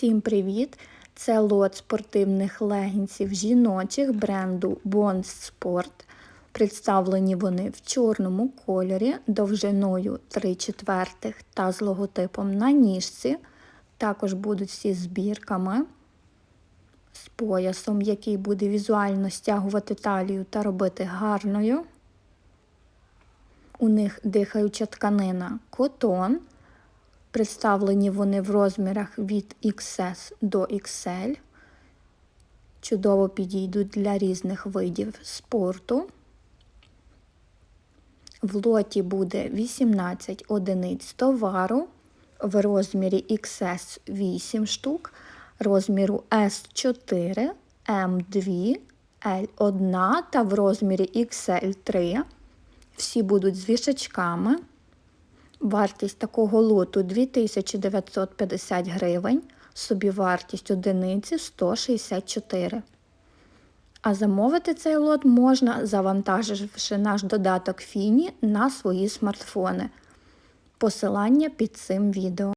Всім привіт! Це лот спортивних легінсів жіночих бренду Bond Sport. Представлені вони в чорному кольорі довжиною 3 четвертих та з логотипом на ніжці. Також будуть всі збірками з поясом, який буде візуально стягувати талію та робити гарною. У них дихаюча тканина котон. Представлені вони в розмірах від XS до XL. Чудово підійдуть для різних видів спорту. В лоті буде 18 одиниць товару, в розмірі XS 8 штук, розміру S4, M2, L1 та в розмірі XL3. Всі будуть з вішачками. Вартість такого лоту 2950 гривень, собівартість одиниці 164. А замовити цей лот можна, завантаживши наш додаток Фіні на свої смартфони. Посилання під цим відео.